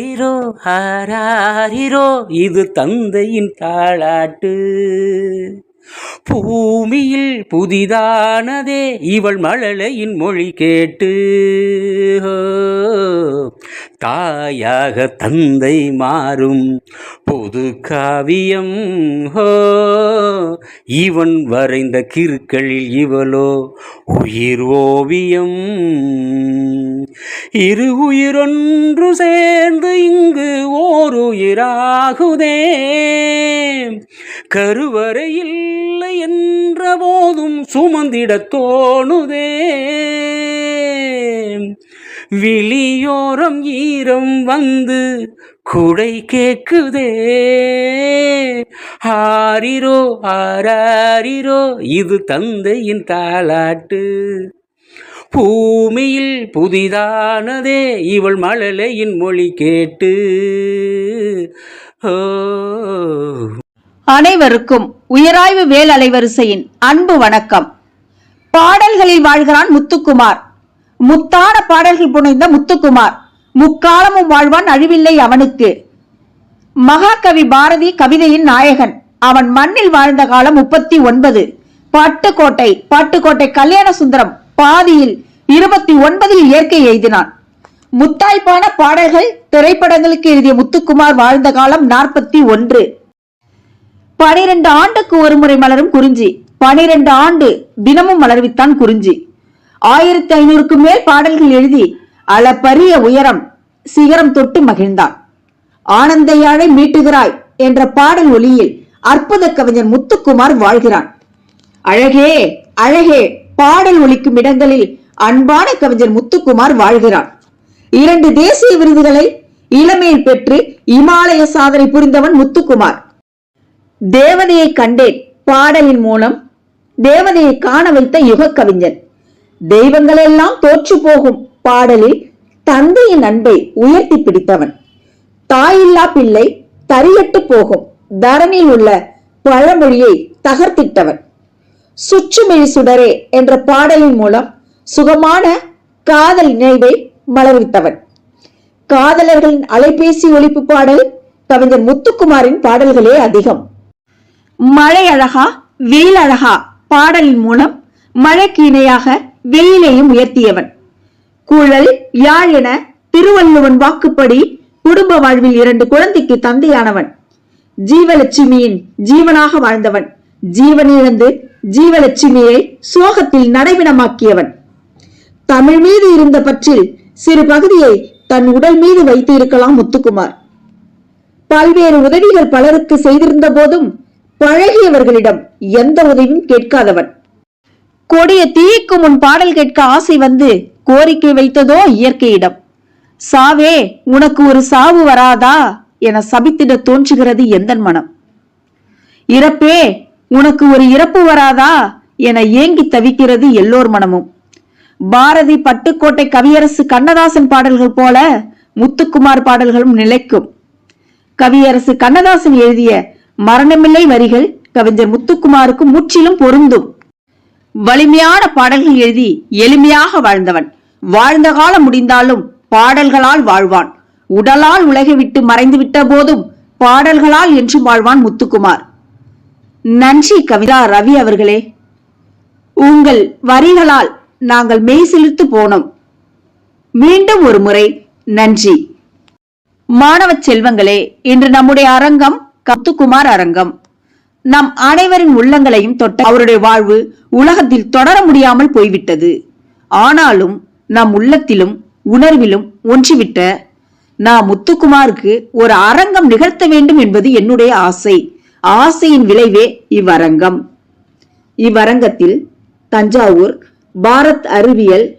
ஹரிரோ ஹராரிரோ இது தந்தையின் தாளாட்டு. பூமியில் புதிதானதே இவள் மழலையின் மொழி கேட்டு. தாயாக தந்தை மாறும். பொது காவியம் ஹோ இவன் வரைந்த கிறுக்களில் இவளோ உயிர் ஓவியம். இரு உயிரொன்று சேர்ந்து இங்கு ஓர் உயிராகுதே கருவறை இல்லை என்ற போதும் சுமந்திடத் தோணுதே. விழியோரம் ஈரம் வந்து குடை கேக்குதே. ஆரிரோ ஆராரிரோ இது தந்தையின் தாளாட்டு. பூமியில் புதிதானதே இவள் மழலையின் மொழி கேட்டு. ஓ. அனைவருக்கும் உயராய்வு வேல் அலைவரிசையின் அன்பு வணக்கம். பாடல்களில் வாழ்கிறான் முத்துக்குமார். முத்தான பாடல்கள் புனைந்த முத்துக்குமார். முக்காலமும் வாழ்வான் அழிவில்லை அவனுக்கு. மகாகவி பாரதி கவிதையின் நாயகன். அவன் மண்ணில் வாழ்ந்த காலம் முப்பத்தி ஒன்பது. பட்டுக்கோட்டை பட்டுக்கோட்டை கல்யாண சுந்தரம் பாதியில் இருபத்தி ஒன்பதில் இயற்கை எழுதினான் முத்தாய்ப்பான பாடல்கள் திரைப்படங்களுக்கு எழுதிய முத்துக்குமார் வாழ்ந்த காலம் நாற்பத்தி ஒன்று. பனிரெண்டு ஆண்டுக்கு ஒருமுறை மலரும் குறிஞ்சி. பனிரெண்டு ஆண்டு தினமும் மலர்வித்தான் குறிஞ்சி. ஆயிரத்தி ஐநூறுக்கு மேல் பாடல்கள் எழுதி அளப்பரிய உயரம் சிகரம் தொட்டு மகிழ்ந்தான் ஆனந்த யாழை மீட்டுகிறாய் என்ற பாடல் ஒலியில் அற்புத கவிஞர் முத்துக்குமார் வாழ்கிறான் அழகே அழகே பாடல் ஒலிக்கும் இடங்களில் அன்பான கவிஞர் முத்துக்குமார் வாழ்கிறான் இரண்டு தேசிய விருதுகளை இளமையில் பெற்று இமாலய சாதனை புரிந்தவன் முத்துக்குமார். தேவதையை கண்டேன் பாடலின் மூலம் தேவதையை காண வைத்த யுக கவிஞன். தெய்வங்களெல்லாம் தோற்று போகும் பாடலில் தந்தையின் அன்பை உயர்த்தி பிடித்தவன். தாயில்லா பிள்ளை தரியட்டு போகும் தரணியில் உள்ள பழமொழியை தகர்த்திட்டவன். சுற்றுமிழி சுடரே என்ற பாடலின் மூலம் சுகமான காதல் நினைவை மலர்வித்தவன். காதலர்களின் அலைபேசி ஒழிப்பு பாடல் கவிஞர் முத்துக்குமாரின் பாடல்களே அதிகம். மழை அழகா வெயில் அழகா பாடலின் மூலம் மழைக்கு இணையாக வெயிலையும் உயர்த்தியவன். குழல் யாழ் என திருவள்ளுவன் வாக்குப்படி குடும்ப வாழ்வில் இரண்டு குழந்தைக்கு தந்தையானவன். ஜீவலட்சுமியின் ஜீவனாக வாழ்ந்தவன். ஜீவனிழந்து ஜீவலட்சுமியை சோகத்தில் நடைவிடமாக்கியவன். தமிழ் மீது இருந்த பற்றில் சிறு பகுதியை தன் உடல் மீது வைத்து இருக்கலாம் முத்துக்குமார். பல்வேறு உதவிகள் பலருக்கு செய்திருந்த போதும் பழகியவர்களிடம் எந்த உதவியும் கேட்காதவன். கொடிய தீக்கு முன் பாடல் கேட்க ஆசை வந்து கோரிக்கை வைத்ததோ இயற்கையிடம் சாவே உனக்கு ஒரு சாவு வராதா? என சபித்திட தோன்றுகிறது எந்தன் மனம். இறப்பே உனக்கு ஒரு இறப்பு வராதா? என ஏங்கி தவிக்கிறது எல்லோர் மனமும். பாரதி பட்டுக்கோட்டை கவியரசு கண்ணதாசன் பாடல்கள் போல முத்துக்குமார் பாடல்களும் நிலைக்கும். கவியரசு கண்ணதாசன் எழுதிய மரணமில்லை வரிகள் கவிஞர் முத்துக்குமாருக்கு முற்றிலும் பொருந்தும். வலிமையான பாடல்கள் எழுதி எளிமையாக வாழ்ந்தவன். வாழ்ந்த காலம் முடிந்தாலும் பாடல்களால் வாழ்வான். உடலால் உலகை விட்டு மறைந்து விட்ட போதும் பாடல்களால் என்றும் வாழ்வான் முத்துக்குமார். நன்றி கவிதா ரவி அவர்களே. உங்கள் வரிகளால் நாங்கள் மெய்சிலிர்த்து போனோம். மீண்டும் ஒரு முறை நன்றி. மாணவ செல்வங்களே இன்று நம்முடைய அரங்கம் கத்துக்குமார் அரங்கம். நம் அனைவரின் உள்ளங்களையும் தொட்ட அவருடைய வாழ்வு உலகத்தில் தொடர முடியாமல் போய்விட்டது. ஆனாலும் நம் உள்ளத்திலும் உணர்விலும் ஒன்றிவிட்ட நான் முத்துக்குமாருக்கு ஒரு அரங்கம் நிகழ்த்த வேண்டும் என்பது என்னுடைய ஆசை. ஆசையின் விளைவே இவ்வரங்கம். இவ்வரங்கத்தில் தஞ்சாவூர் பாரத் அறிவியல்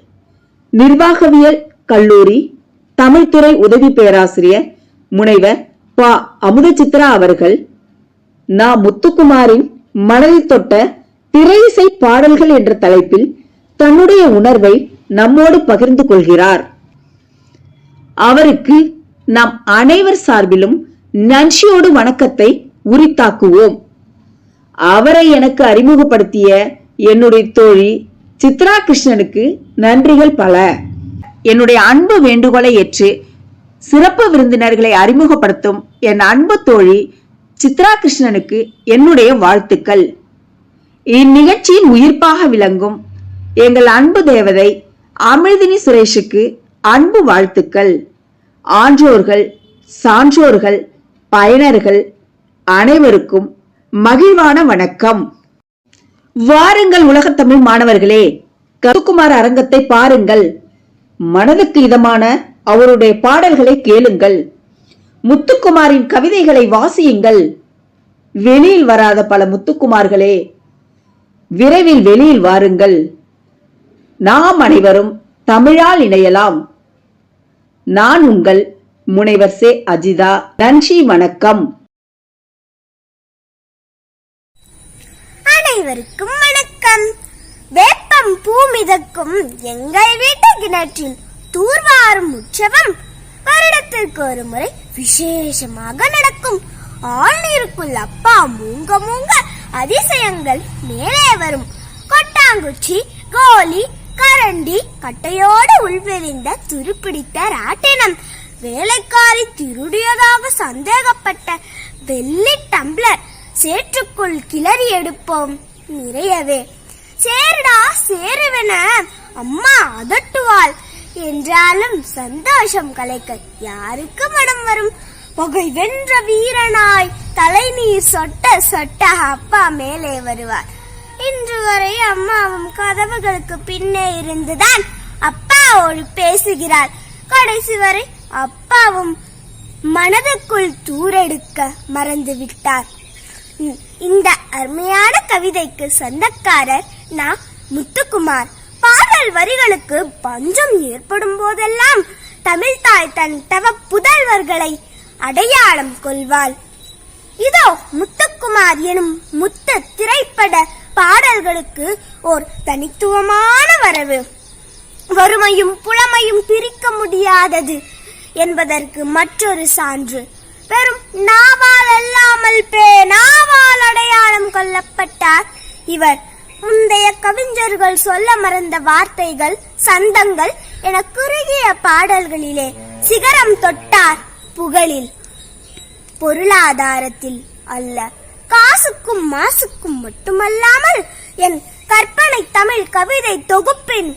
நிர்வாகவியல் கல்லூரி தமிழ்துறை உதவி பேராசிரியர் முனைவர் ப. அமுதசித்ரா அவர்கள் நா முத்துக்குமாரின் மனதில் தொட்ட திரையிசை பாடல்கள் என்ற தலைப்பில் தன்னுடைய உணர்வை நம்மோடு பகிர்ந்து கொள்கிறார். அவருக்கு நம் அனைவர் சார்பிலும் நன்றியோடு வணக்கத்தை உரித்தாக்குவோம். அவரை எனக்கு அறிமுகப்படுத்திய என்னுடைய தோழி சித்ரா கிருஷ்ணனுக்கு நன்றிகள் பல. என்னுடைய அன்பு வேண்டுகோளை ஏற்று சிறப்பு விருந்தினர்களை அறிமுகப்படுத்தும் என் அன்பு தோழி சித்ரா கிருஷ்ணனுக்கு என்னுடைய வாழ்த்துக்கள். இந்நிகழ்ச்சியின் உயிர்ப்பாக விளங்கும் எங்கள் அன்பு தேவதை அமிர்தினி சுரேஷுக்கு அன்பு வாழ்த்துக்கள். ஆன்றோர்கள் சான்றோர்கள் பயனர்கள் அனைவருக்கும் மகிழ்வான வணக்கம். வாருங்கள் உலகத்தமிழ் மாணவர்களே கருக்குமார் அரங்கத்தை பாருங்கள். மனதுக்கு இதமான அவருடைய பாடல்களை கேளுங்கள். முத்துக்குமாரின் கவிதைகளை வாசியுங்கள். வெளியில் வராத பல முத்துக்குமார்களே விரைவில் வெளியில் வாருங்கள். நாம் அனைவரும் தமிழால் இணையலாம். நான் உங்கள் முனைவர் சே. அஜிதா. நன்றி வணக்கம். அனைவருக்கும் வணக்கம். வேப்பம் பூமிதக்கும் எங்கள் வீட்டு கிணற்றில் தூர்வாரும் உற்சவம் வருடத்திற்கு ஒரு முறை விசேஷமாக நடக்கும். ஆழ்நீருக்குள் அப்பா மூங்க மூங்க அதிசயங்கள் மேலே வரும். கொட்டாங்குச்சி கோலி கரண்டி கட்டையோடு உள்வெறிந்த துருப்பிடித்த ராட்டினம். வேலைக்காரி திருடியதாக சந்தேகப்பட்ட வெள்ளி டம்ளர் சேற்றுக்குள் கிளறி எடுப்போம். நிறையவே. சேருடா சேருவென அம்மா அதட்டுவாள். என்றாலும் சந்தோஷம் கலைக்க யாருக்கு மனம் வரும்? பகை வென்ற வீரனாய் தலைநீர் சொட்ட சொட்ட அப்பா மேலே வருவார். இன்று வரை அம்மாவும் கதவுகளுக்கு பின்னே இருந்துதான் அப்பாவோடு பேசுகிறார். கடைசி வரை அப்பாவும் மனதுக்குள் தூரெடுக்க மறந்து விட்டார் இ- இந்த அருமையான கவிதைக்கு சொந்தக்காரர் நான் முத்துக்குமார். பாடல் வரிகளுக்கு பஞ்சம் ஏற்படும் போதெல்லாம் தமிழ்தாய் தன் தவ புதல்வர்களை அடையாளம் கொள்வாள். இதோ முத்துக்குமார் எனும் முத்து திரைப்பட பாடல்களுக்கு ஓர் தனித்துவமான வரவு. வறுமையும் புலமையும் பிரிக்க முடியாதது என்பதற்கு மற்றொரு சான்று. வெறும் நாவால் அல்லாமல் பேனாவால் அடையாளம் கொள்ளப்பட்டார் இவர். முந்தைய கவிஞர்கள் சொல்ல மறந்த வார்த்தைகள் சந்தங்கள் என குறுகிய பாடல்களிலே சிகரம் தொட்டார் புகழில். பொருளாதாரத்தில் அல்ல காசுக்கும் மாசுக்கும் மட்டுமல்லாமல் என் கற்பனை தமிழ் கவிதை தொகுப்பின்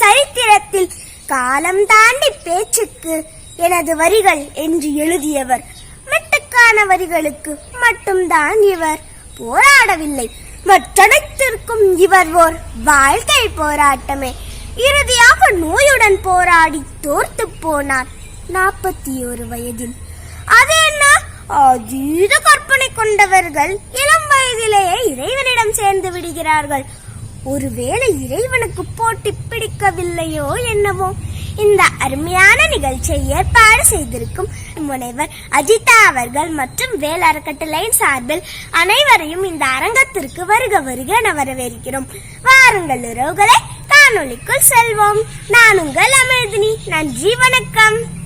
சரித்திரத்தில் காலம் தாண்டி பேச்சுக்கு எனது வரிகள் என்று எழுதியவர். மெட்டுக்கான வரிகளுக்கு மட்டும்தான் இவர் போராடவில்லை. மற்றனைத்திற்கும் இவர் ஓர் வாழ்க்கை போராட்டமே. இறுதியாக நோயுடன் போராடி தோர்த்து போனார் நாற்பத்தி ஒரு வயதில். அது என்ன அதீத கற்பனை கொண்டவர்கள் இளம் வயதிலேயே இறைவனிடம் சேர்ந்து விடுகிறார்கள். ஒருவேளை இறைவனுக்கு போட்டி பிடிக்கவில்லையோ என்னவோ? இந்த அருமையான நிகழ்ச்சியை ஏற்பாடு செய்திருக்கும் முனைவர் அஜிதா அவர்கள் மற்றும் வேல் அறக்கட்டளையின் சார்பில் அனைவரையும் இந்த அரங்கத்திற்கு வருக வருக என வரவேற்கிறோம். வாருங்கள் உறவுகளை காணொலிக்குள் செல்வோம். நான் உங்கள் அமிர்தினி. நன்றி வணக்கம்.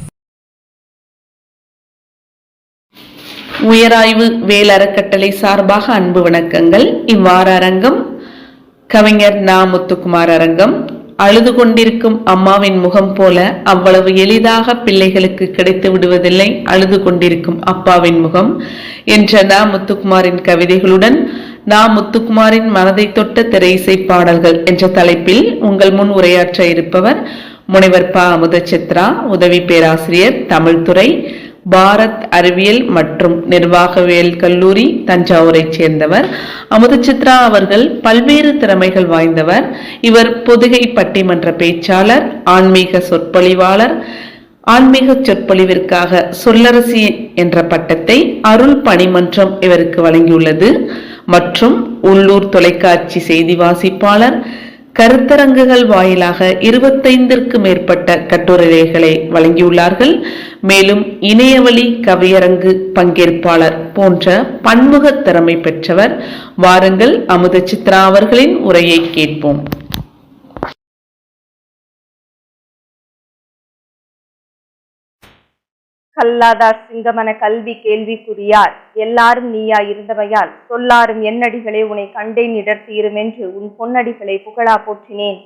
உயராய்வு வேல் அறக்கட்டளை சார்பாக அன்பு வணக்கங்கள். இவ்வாறு அரங்கம் கவிஞர் நா முத்துக்குமார் அரங்கம். அழுது கொண்டிருக்கும் அம்மாவின் முகம் போல அவ்வளவு எளிதாக பிள்ளைகளுக்கு கிடைத்து விடுவதில்லை. அழுது கொண்டிருக்கும் அப்பாவின் முகம் என்ற நா முத்துக்குமாரின் கவிதைகளுடன் நா முத்துக்குமாரின் மனதை தொட்ட திரையிசை பாடல்கள் என்ற தலைப்பில் உங்கள் முன் உரையாற்ற இருப்பவர் முனைவர் ப. அமுதசித்ரா உதவி பேராசிரியர் தமிழ்துறை பாரத் அறிவியல் மற்றும் நிர்வாகவியல் கல்லூரி தஞ்சாவூரைச் சேர்ந்தவர். அமுதச்சித்ரா அவர்கள் பல்வேறு திறமைகள் வாய்ந்தவர். இவர் பொதுகை பட்டிமன்ற பேச்சாளர் ஆன்மீக சொற்பொழிவாளர். ஆன்மீக சொற்பொழிவிற்காக சொல்லரசி என்ற பட்டத்தை அருள் பணிமன்றம் இவருக்கு வழங்கியுள்ளது. மற்றும் உள்ளூர் தொலைக்காட்சி செய்தி வாசிப்பாளர் கருத்தரங்குகள் வாயிலாக இருபத்தைந்திற்கு மேற்பட்ட கட்டுரைகளை வழங்கியுள்ளார்கள். மேலும் இணையவழி கவியரங்கு பங்கேற்பாளர் போன்ற பன்முக திறமை பெற்றவர். வாருங்கள் அமுத சித்ரா அவர்களின் உரையை கேட்போம். கல்லாதார் சிங்கமன கல்வி கேள்விக்குரியார் எல்லாரும் நீயா இருந்தவையால் சொல்லாரும் என்னடிகளே உனை கண்டேன் இடர்த்தீரும் என்று உன் பொன்னடிகளை புகழா போற்றினேன்.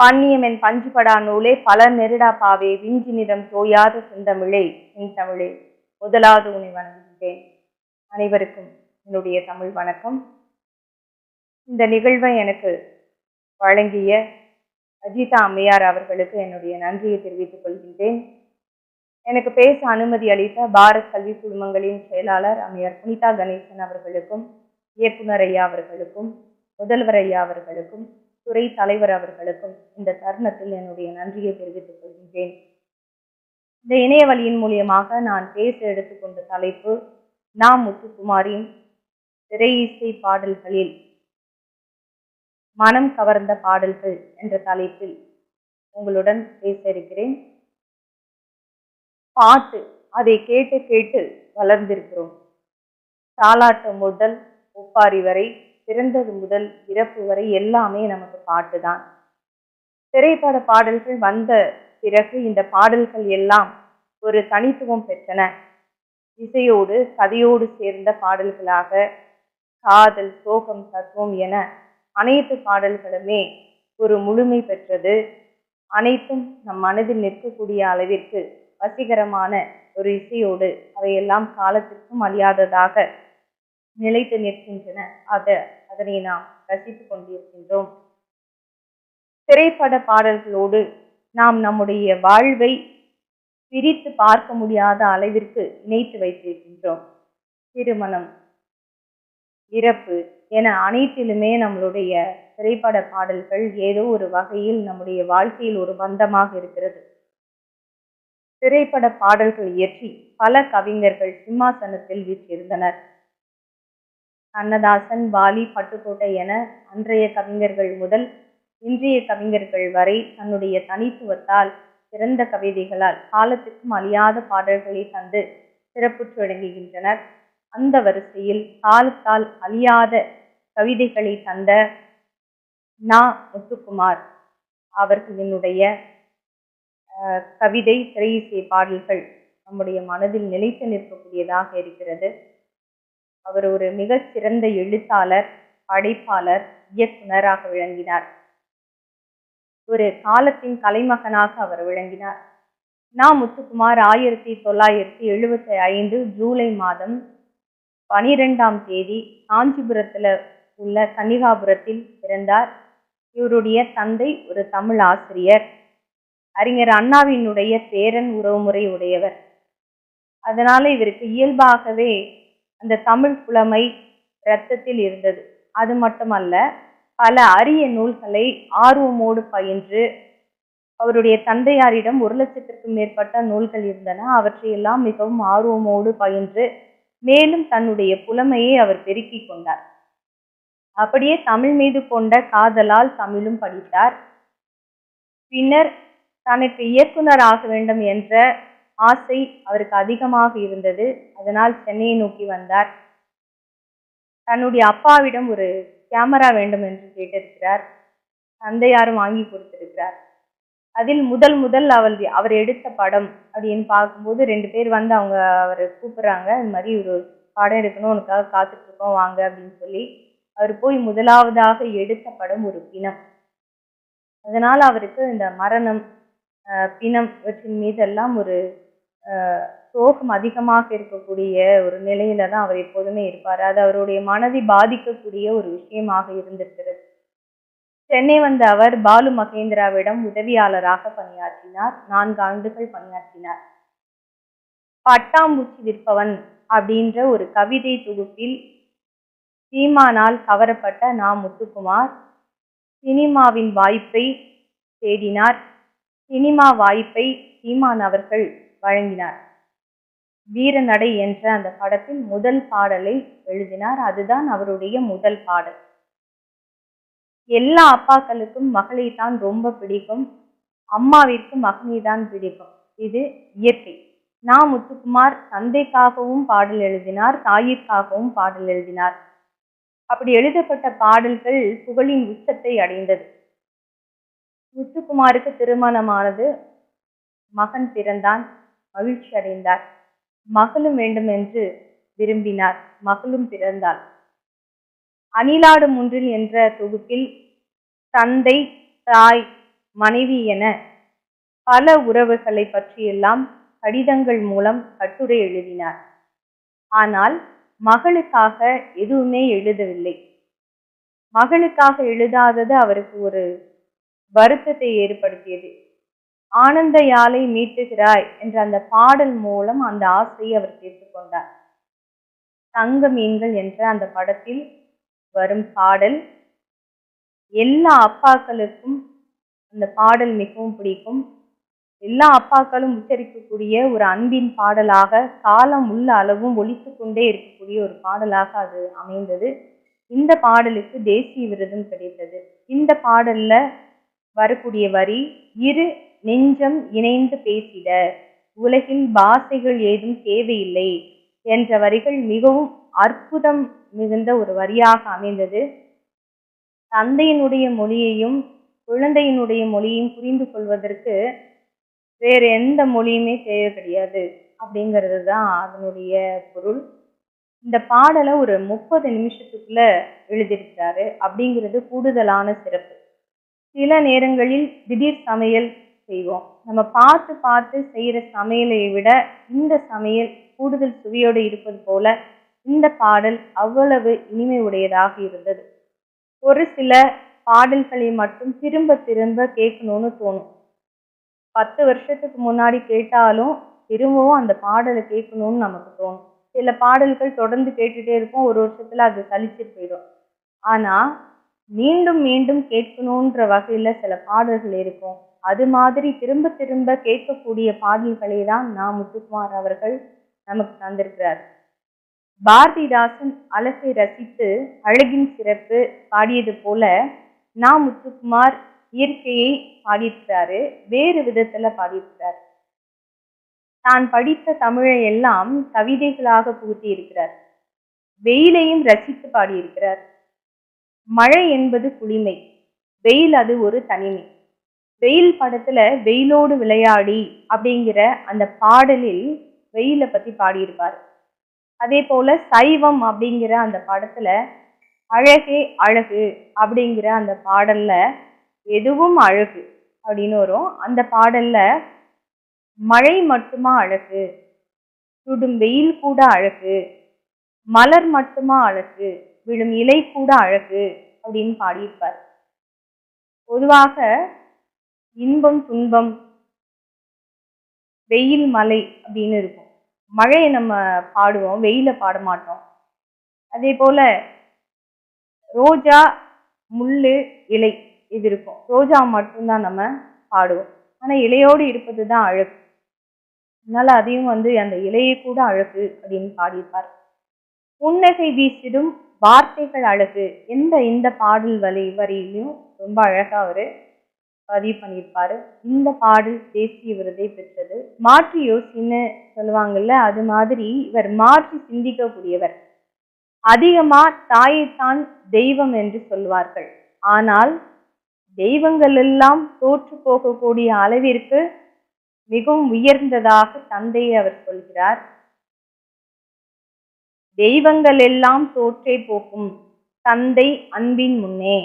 பன்னியமென் பஞ்சுபடா நூலே பல நெருடா பாவே விஞ்சி நிறம் தோயாத செந்தமிழே என் தமிழே. முதலாவது உன்னை வணங்குகின்றேன் அனைவருக்கும் என்னுடைய தமிழ் வணக்கம். இந்த நிகழ்வை எனக்கு வழங்கிய அஜிதா அம்மையார் அவர்களுக்கு என்னுடைய நன்றியை தெரிவித்துக் கொள்கின்றேன். எனக்கு பேச அனுமதி அளித்த பாரத் கல்வி குழுமங்களின் செயலாளர் அமையர் புனிதா கணேசன் அவர்களுக்கும் இயக்குனர் ஐயா அவர்களுக்கும் முதல்வர் ஐயா அவர்களுக்கும் துறை தலைவர் அவர்களுக்கும் இந்த தருணத்தில் என்னுடைய நன்றியை தெரிவித்துக் கொள்கின்றேன். இந்த இணைய வழியின் மூலியமாக நான் பேச எடுத்துக்கொண்ட தலைப்பு நா முத்துக்குமாரின் திரை இசை பாடல்களில் மனம் கவர்ந்த பாடல்கள் என்ற தலைப்பில் உங்களுடன் பேச இருக்கிறேன். பாட்டு அதை கேட்டு கேட்டு வளர்ந்திருக்கிறோம். தாலாட்டம் முதல் ஒப்பாரி வரை பிறந்தது முதல் இறப்பு வரை எல்லாமே நமக்கு பாட்டு தான். திரைப்பட பாடல்கள் வந்த பிறகு இந்த பாடல்கள் எல்லாம் ஒரு தனித்துவம் பெற்றன. இசையோடு கதையோடு சேர்ந்த பாடல்களாக காதல் சோகம் தத்துவம் என அனைத்து பாடல்களுமே ஒரு முழுமை பெற்றது. அனைத்தும் நம் மனதில் நிற்கக்கூடிய அளவிற்கு வசீகரமான ஒரு இசையோடு அவையெல்லாம் காலத்திற்கும் அழியாததாக நிலைத்து நிற்கின்றன. அத அதனை நாம் ரசித்துக் கொண்டிருக்கின்றோம். திரைப்பட பாடல்களோடு நாம் நம்முடைய வாழ்வை பிரித்து பார்க்க முடியாத அளவிற்கு இணைத்து வைத்திருக்கின்றோம். திருமணம் இறப்பு என அனைத்திலுமே நம்மளுடைய திரைப்பட பாடல்கள் ஏதோ ஒரு வகையில் நம்முடைய வாழ்க்கையில் ஒரு பந்தமாக இருக்கிறது. திரைப்பட பாடல்கள் இயற்றி பல கவிஞர்கள் சிம்மாசனத்தில் வீற்றிருந்தனர். கண்ணதாசன் வாலி பட்டுக்கோட்டை என அன்றைய கவிஞர்கள் முதல் இன்றைய கவிஞர்கள் வரை தன்னுடைய தனித்துவத்தால் சிறந்த கவிதைகளால் காலத்திற்கும் அழியாத பாடல்களை தந்து சிறப்புற்று விளங்குகின்றனர் அந்த வரிசையில் காலத்தால் அழியாத கவிதைகளை தந்த நா. முத்துக்குமார் அவர்களினுடைய கவிதை திரை இசை பாடல்கள் நம்முடைய மனதில் நிலைத்து நிற்கக்கூடியதாக இருக்கிறது. அவர் ஒரு மிகச்சிறந்த எழுத்தாளர் படைப்பாளர் இயக்குனராக விளங்கினார். ஒரு காலத்தின் கலைமகனாக அவர் விளங்கினார். நா. முத்துக்குமார் ஆயிரத்தி தொள்ளாயிரத்தி எழுபத்தி ஐந்து ஜூலை மாதம் பனிரெண்டாம் தேதி காஞ்சிபுரத்தில் உள்ள கன்னிகாபுரத்தில் பிறந்தார். இவருடைய தந்தை ஒரு தமிழ் ஆசிரியர். அறிஞர் அண்ணாவினுடைய பேரன் உறவுமுறை உடையவர். அதனால இவருக்கு இயல்பாகவே அந்த தமிழ் புலமை இரத்தத்தில் இருந்தது. அது மட்டுமல்ல பல அரிய நூல்களை ஆர்வமோடு பயின்று அவருடைய தந்தையாரிடம் ஒரு லட்சத்திற்கும் மேற்பட்ட நூல்கள் இருந்தன. அவற்றையெல்லாம் மிகவும் ஆர்வமோடு பயின்று மேலும் தன்னுடைய புலமையை அவர் பெருக்கிக் கொண்டார். அப்படியே தமிழ் மீது கொண்ட காதலால் தமிழும் படித்தார். பின்னர் தனக்கு இயக்குனர் ஆக வேண்டும் என்ற ஆசை அவருக்கு அதிகமாக இருந்தது. அதனால் சென்னையை நோக்கி வந்தார். தன்னுடைய அப்பாவிடம் ஒரு கேமரா வேண்டும் என்று கேட்டிருக்கிறார். தந்தையாரும் வாங்கி கொடுத்திருக்கிறார். அதில் முதல் முதல் அவள் அவர் எடுத்த படம் அப்படின்னு பார்க்கும்போது ரெண்டு பேர் வந்து அவங்க அவரை கூப்பிட்றாங்க. இந்த மாதிரி ஒரு படம் எடுக்கணும் உனக்காக காத்துட்ருக்கோம் வாங்க அப்படின்னு சொல்லி அவர் போய் முதலாவதாக எடுத்த படம் ஒரு பிணம். அதனால் அவருக்கு இந்த மரணம் பிணம் இவற்றின் மீதெல்லாம் ஒரு சோகம் அதிகமாக இருக்கக்கூடிய ஒரு நிலையில தான் அவர் எப்போதுமே இருப்பார். அது அவருடைய மனதை பாதிக்கக்கூடிய ஒரு விஷயமாக இருந்திருக்கிறது. சென்னை வந்த அவர் பாலு மகேந்திராவிடம் உதவியாளராக பணியாற்றினார். நான்கு ஆண்டுகள் பணியாற்றினார். பட்டாம்பூச்சி விற்பவன் அப்படின்ற ஒரு கவிதை தொகுப்பில் சீமானால் கவரப்பட்ட நா முத்துக்குமார் சினிமாவின் வாய்ப்பை தேடினார். சினிமா வாய்ப்பை சீமான் அவர்கள் வழங்கினார். வீரநடை என்ற அந்த படத்தின் முதல் பாடலை எழுதினார். அதுதான் அவருடைய முதல் பாடல். எல்லா அப்பாக்களுக்கும் மகளை தான் ரொம்ப பிடிக்கும். அம்மாவிற்கு மகனை தான் பிடிக்கும். இது இயற்கை. நா. முத்துக்குமார் தந்தைக்காகவும் பாடல் எழுதினார். தாயிற்காகவும் பாடல் எழுதினார். அப்படி எழுதப்பட்ட பாடல்கள் புகழின் உச்சத்தை அடைந்தது. முத்துக்குமாருக்கு திருமணமானது மகன் பிறந்தான். மகிழ்ச்சி அடைந்தார். மகளும் வேண்டும் என்று விரும்பினார். மகளும் பிறந்தாள். அணிலாடு முன்றில் என்ற தொகுப்பில் தந்தை தாய் மனைவி என பல உறவுகளை பற்றியெல்லாம் கடிதங்கள் மூலம் கட்டுரை எழுதினார். ஆனால் மகளுக்காக எதுவுமே எழுதவில்லை. மகளுக்காக எழுதாதது அவருக்கு ஒரு வருத்தத்தை ஏற்படுத்தியது. ஆனந்த யாழை மீட்டுகிறாய் என்ற அந்த பாடல் மூலம் அந்த ஆசையை அவர் தீர்த்து கொண்டார். தங்க மீன்கள் என்ற அந்த படத்தில் வரும் பாடல் எல்லா அப்பாக்களுக்கும் அந்த பாடல் மிகவும் பிடிக்கும். எல்லா அப்பாக்களும் உச்சரிக்கக்கூடிய ஒரு அன்பின் பாடலாக காலம் உள்ள அளவும் ஒழித்து கொண்டே இருக்கக்கூடிய ஒரு பாடலாக அது அமைந்தது. இந்த பாடலுக்கு தேசிய விருதும் கிடைத்தது. இந்த பாடல்ல வரக்கூடிய வரி இரு நெஞ்சம் இணைந்து பேசிட. உலகில் பாஷைகள் ஏதும் தேவையில்லை என்ற வரிகள் மிகவும் அற்புதம் மிகுந்த ஒரு வரியாக அமைந்தது. தந்தையினுடைய மொழியையும் குழந்தையினுடைய மொழியையும் புரிந்து கொள்வதற்கு வேறு எந்த மொழியுமே தேவை கிடையாது அப்படிங்கிறது தான் அதனுடைய பொருள். இந்த பாடலை ஒரு முப்பது நிமிஷத்துக்குள்ள எழுதியிருக்கிறாரு அப்படிங்கிறது கூடுதலான சிறப்பு. சில நேரங்களில் திடீர் சமையல் செய்வோம். நம்ம பார்த்து பார்த்து செய்கிற சமையலை விட இந்த சமையல் கூடுதல் சுவையோடு இருப்பது போல இந்த பாடல் அவ்வளவு இனிமை உடையதாக இருந்தது. ஒரு சில பாடல்களை மட்டும் திரும்ப திரும்ப கேட்கணும்னு தோணும். பத்து வருஷத்துக்கு முன்னாடி கேட்டாலும் திரும்பவும் அந்த பாடலை கேட்கணும்னு நமக்கு தோணும். சில பாடல்கள் தொடர்ந்து கேட்டுட்டே இருப்போம். ஒரு வருஷத்துல அது சலிச்சு போயிடும். ஆனா மீண்டும் மீண்டும் கேட்கணுன்ற வகையில் சில பாடல்கள் இருக்கும். அது மாதிரி திரும்ப திரும்ப கேட்கக்கூடிய பாடல்களை தான் நாம் முத்துக்குமார் அவர்கள் நமக்கு தந்திருக்கிறார். பாரதிதாசன் அழகை ரசித்து அழகின் சிறப்பு பாடியது போல நா முத்துக்குமார் இயற்கையை பாடியிருக்கிறாரு வேறு விதத்துல பாடியிருக்கிறார். தான் படித்த தமிழை எல்லாம் கவிதைகளாக புகுத்தி இருக்கிறார். வெயிலையும் ரசித்து பாடியிருக்கிறார். மழை என்பது குளிமை வெயில் அது ஒரு தனிமை. வெயில் படத்துல வெயிலோடு விளையாடி அப்படிங்கிற அந்த பாடலில் வெயிலை பத்தி பாடியிருப்பார். அதே போல சைவம் அப்படிங்கிற அந்த படத்துல அழகே அழகு அப்படிங்கிற அந்த பாடல்ல எதுவும் அழகு அப்படின்னு வரும். அந்த பாடல்ல மழை மட்டுமா அழகு? சுடும் வெயில் கூட அழகு. மலர் மட்டுமா அழகு? விழும் இலை கூட அழகு அப்படின்னு பாடியிருப்பார். பொதுவாக இன்பம் துன்பம் வெயில் மலை அப்படின்னு இருக்கும். மழையை நம்ம பாடுவோம் வெயில பாட மாட்டோம். அதே போல ரோஜா முள்ளு இலை இது இருக்கும். ரோஜா மட்டும்தான் நம்ம பாடுவோம். ஆனால் இலையோடு இருப்பது தான் அழகு. அதனால அதையும் வந்து அந்த இலையை கூட அழகு அப்படின்னு பாடியிருப்பார். புன்னகை வீசிடும் வார்த்தைகள் அழகு. எந்த இந்த பாடல் வரி வரியிலையும் ரொம்ப அழகாக அவர் பதிவு பண்ணியிருப்பாரு. இந்த பாடல் தேசிய விருதை பெற்றது. மாற்றி யோசின்னு சொல்லுவாங்கல்ல அது மாதிரி இவர் மாற்றி சிந்திக்கக்கூடியவர். அதிகமா தாயைத்தான் தெய்வம் என்று சொல்வார்கள். ஆனால் தெய்வங்கள் எல்லாம் தோற்று போகக்கூடிய அளவிற்கு மிகவும் உயர்ந்ததாக தந்தையை அவர் சொல்கிறார். தெய்வங்கள் எல்லாம் தோற்றே போகும் தந்தை அன்பின் முன்னே.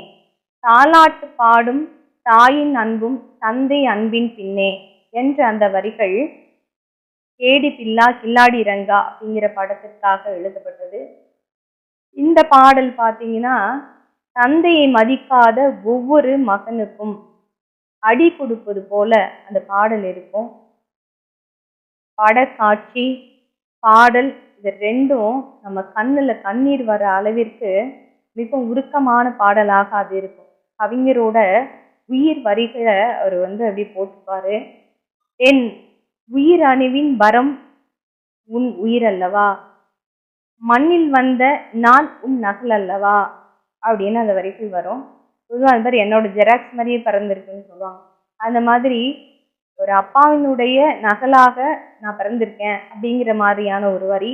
தாலாட்டு பாடும் தாயின் அன்பும் தந்தை அன்பின் பின்னே என்ற அந்த வரிகள் கேடி பில்லா கில்லாடி ரங்கா அப்படிங்கிற படத்திற்காக எழுதப்பட்டது. இந்த பாடல் பார்த்தீங்கன்னா தந்தையை மதிக்காத ஒவ்வொரு மகனுக்கும் அடி கொடுப்பது போல அந்த பாடல் இருக்கும். படக்காட்சி பாடல் இது ரெண்டும் நம்ம கண்ணில் கண்ணீர் வர அளவிற்கு மிகவும் உருக்கமான பாடலாக அது இருக்கும். கவிஞரோட உயிர் வரிகளை அவர் வந்து அப்படி போட்டுப்பாரு. என் உயிர் அணுவின் வரம் உன் உயிர் அல்லவா? மண்ணில் வந்த நான் உன் நகல் அல்லவா? அப்படின்னு அந்த வரிகள் வரும். பொதுவாக அது மாதிரி என்னோட ஜெராக்ஸ் மாதிரியே பறந்துருக்குன்னு சொல்லுவாங்க. அந்த மாதிரி ஒரு அப்பாவினுடைய நகலாக நான் பிறந்திருக்கேன் அப்படிங்கிற மாதிரியான ஒரு வரி.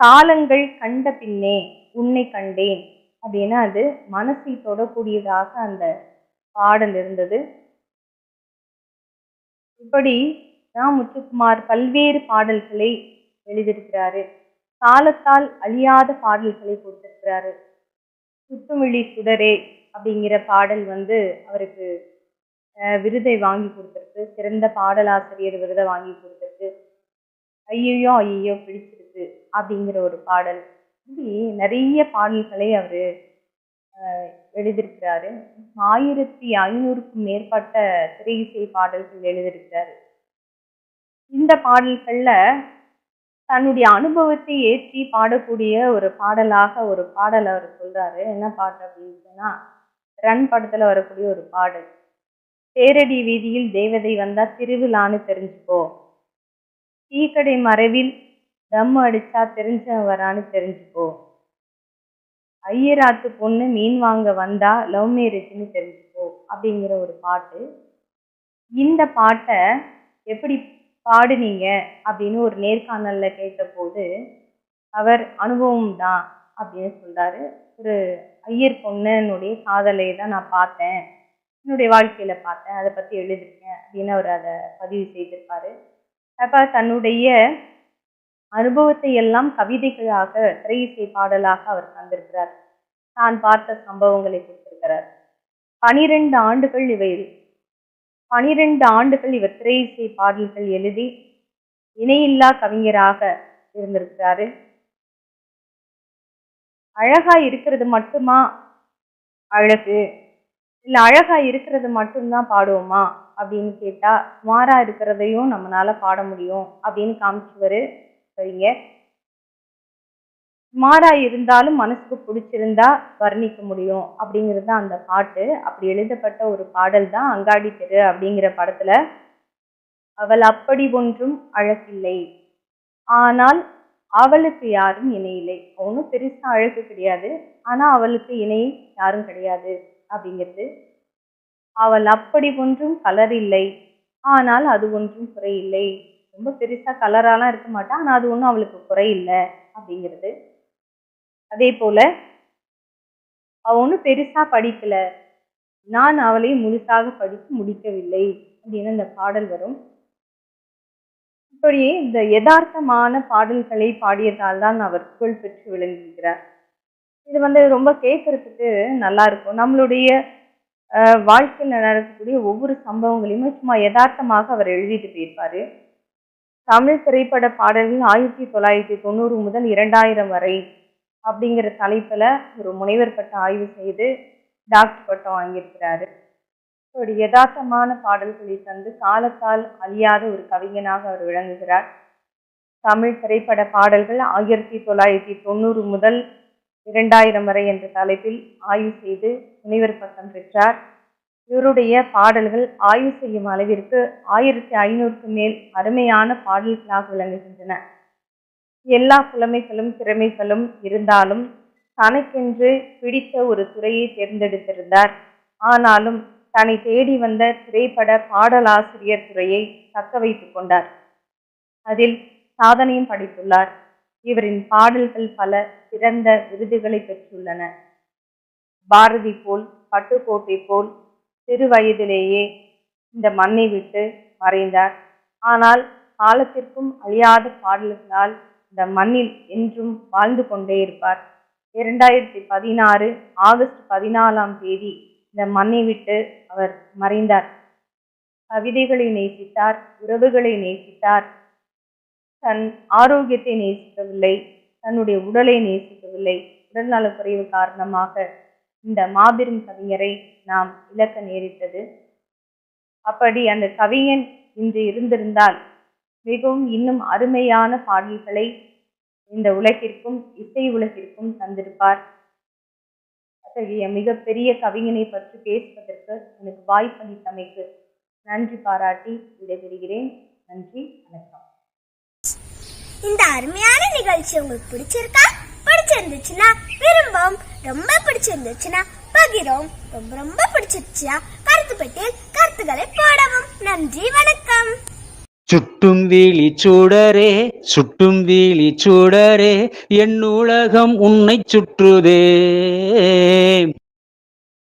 காலங்கள் கண்ட பின்னே உன்னை கண்டேன் அப்படின்னா அது மனசை தொடக்கூடியதாக அந்த பாடல் இருந்தது. இப்படி ரா முத்துக்குமார் பல்வேறு பாடல்களை எழுதியிருக்கிறாரு. காலத்தால் அழியாத பாடல்களை கொடுத்திருக்கிறாரு. சுத்துமிழி சுடரே அப்படிங்கிற பாடல் வந்து அவருக்கு விருதை வாங்கி கொடுத்துருக்கு. சிறந்த பாடலாசிரியர் விருதை வாங்கி கொடுத்துருக்கு. ஐயையோ ஐயையோ பிடிச்சிருக்கு அப்படிங்கிற ஒரு பாடல். இப்படி நிறைய பாடல்களை அவர் எழுதியிருக்கிறாரு. ஆயிரத்தி ஐநூறுக்கும் மேற்பட்ட திரை இசை பாடல்கள் எழுதியிருக்கிறாரு. இந்த பாடல்களில் தன்னுடைய அனுபவத்தை ஏற்றி பாடக்கூடிய ஒரு பாடலாக ஒரு பாடல் அவர் சொல்றாரு. என்ன பாட்டு அப்படின்னு சொன்னா ரன் படத்துல வரக்கூடிய ஒரு பாடல். தேரடி வீதியில் தேவதை வந்தா திருவிழான்னு தெரிஞ்சுக்கோ. டீக்கடை மறைவில் தம் அடிச்சா தெரிஞ்சவன் வரான்னு தெரிஞ்சுக்கோ. ஐயராத்து பொண்ணு மீன் வாங்க வந்தா லவ் மேரேஜ்னு தெரிஞ்சுக்கோ அப்படிங்கிற ஒரு பாட்டு. இந்த பாட்டை எப்படி பாடுனீங்க அப்படின்னு ஒரு நேர்காணலில் கேட்டபோது அவர் அனுபவம் தான் அப்படின்னு சொல்கிறாரு ஒரு ஐயர் பொண்ணுனுடைய காதலை தான் நான் பார்த்தேன். என்னுடைய வாழ்க்கையில பார்த்தேன். அதை பத்தி எழுதியிருக்கேன் அப்படின்னு அவர் அதை பதிவு செய்திருப்பாரு. அப்ப தன்னுடைய அனுபவத்தை எல்லாம் கவிதைகளாக திரை இசை பாடலாக அவர் தந்திருக்கிறார். தான் பார்த்த சம்பவங்களை கொடுத்திருக்கிறார். பனிரெண்டு ஆண்டுகள் இவர் பனிரெண்டு ஆண்டுகள் இவர் திரை இசை பாடல்கள் எழுதி இணையில்லா கவிஞராக இருந்திருக்கிறாரு. அழகா இருக்கிறது மட்டுமா? அழகு. இல்ல அழகா இருக்கிறது மட்டும்தான் பாடுவோமா? அப்படின்னு கேட்டா சுமாரா இருக்கிறதையும் நம்மளால பாட முடியும் அப்படின்னு காமிச்சவரு. சரிங்க. சுமாரா இருந்தாலும் மனசுக்கு பிடிச்சிருந்தா வர்ணிக்க முடியும் அப்படிங்கிறது தான் அந்த பாட்டு. அப்படி எழுதப்பட்ட ஒரு பாடல் தான் அங்காடி தெரு அப்படிங்கிற படத்துல அவள் அப்படி ஒன்றும் அழகில்லை. ஆனால் அவளுக்கு யாரும் இணையில்லை ஒன்றும் பெருசா அழகு கிடையாது ஆனா அவளுக்கு இணை யாரும் கிடையாது. அப்படிங்கிறது. அவள் அப்படி ஒன்றும் கலர் இல்லை. ஆனால் அது ஒன்றும் குறையில்லை. ரொம்ப பெருசா கலராலாம் இருக்க மாட்டா. ஆனால் அது ஒன்றும் அவளுக்கு குறையில்லை அப்படிங்கிறது. அதே போல அவள் ஒன்றும் பெருசா படிக்கல. நான் அவளை முழுசாக படித்து முடிக்கவில்லை அப்படின்னு அந்த பாடல் வரும். இப்படியே இந்த யதார்த்தமான பாடல்களை பாடியதால் தான் அவர் புகழ் பெற்று விளங்குகிறார். இது வந்து ரொம்ப கேட்கறதுக்கு நல்லா இருக்கும். நம்மளுடைய வாழ்க்கையில் நடக்கக்கூடிய ஒவ்வொரு சம்பவங்களையுமே சும்மா யதார்த்தமாக அவர் எழுதிட்டு போயிருப்பாரு. தமிழ் திரைப்பட பாடல்கள் ஆயிரத்தி தொள்ளாயிரத்தி தொண்ணூறு முதல் இரண்டாயிரம் வரை அப்படிங்கிற தலைப்பில் ஒரு முனைவர் பட்டம் ஆய்வு செய்து டாக்டர் பட்டம் வாங்கியிருக்கிறாரு. ஒரு யதார்த்தமான பாடல்களை தந்து காலத்தால் அழியாத ஒரு கவிஞனாக அவர் விளங்குகிறார். தமிழ் திரைப்பட பாடல்கள் ஆயிரத்தி தொள்ளாயிரத்தி தொண்ணூறு முதல் இரண்டாயிரம் வரை என்ற தலைப்பில் ஆய்வு செய்து முனைவர் பட்டம் பெற்றார். இவருடைய பாடல்கள் ஆய்வு செய்யும் அளவிற்கு ஆயிரத்தி ஐநூறுக்கு மேல் அருமையான பாடல்களாக விளங்குகின்றன. எல்லா புலமைகளும் திறமைகளும் இருந்தாலும் தனக்கென்று பிடித்த ஒரு துறையை தேர்ந்தெடுத்திருந்தார். ஆனாலும் தன்னை தேடி வந்த திரைப்பட பாடலாசிரியர் துறையை தக்க வைத்து கொண்டார். அதில் சாதனையும் படைத்துள்ளார். இவரின் பாடல்கள் பல சிறந்த விருதுகளை பெற்றுள்ளன. பாரதி போல் பட்டுக்கோட்டை போல் சிறு வயதிலேயே இந்த மண்ணை விட்டு மறைந்தார். ஆனால் காலத்திற்கும் அழியாத பாடல்களால் இந்த மண்ணில் என்றும் வாழ்ந்து கொண்டே இருப்பார். இரண்டாயிரத்தி பதினாறு ஆகஸ்ட் பதினாலாம் தேதி இந்த மண்ணை விட்டு அவர் மறைந்தார். கவிதைகளை நேசித்தார் உறவுகளை நேசித்தார் தன் ஆரோக்கியத்தை நேசிக்கவில்லை தன்னுடைய உடலை நேசிக்கவில்லை. உடல்நலக் குறைவு காரணமாக இந்த மாபெரும் கவிஞரை நாம் இழக்க நேரிட்டது. அப்படி அந்த கவிஞன் இன்று இருந்திருந்தால் மிகவும் இன்னும் அருமையான பாடல்களை இந்த உலகிற்கும் இசை உலகிற்கும் தந்திருப்பார். அத்தகைய மிகப்பெரிய கவிஞனை பற்றி பேசுவதற்கு எனக்கு வாய்ப்பளித்தமைக்கு நன்றி பாராட்டி விடைபெறுகிறேன். நன்றி வணக்கம். இந்த அருமையான நிகழ்ச்சி உங்களுக்கு பிடிச்சிருக்கா? பிடிச்சிருந்துச்சுன்னா விரும்பவும் ரொம்ப பிடிச்சிருந்துச்சுன்னா பகிரும் ரொம்ப ரொம்ப பிடிச்சிருச்சியா கருத்து பெட்டியில் கருத்துக்களை போடவும். நன்றி வணக்கம். சுட்டும் வீழி சூடரே சுட்டும் வீழி சூடரே என் உலகம் உன்னை சுற்றுதே.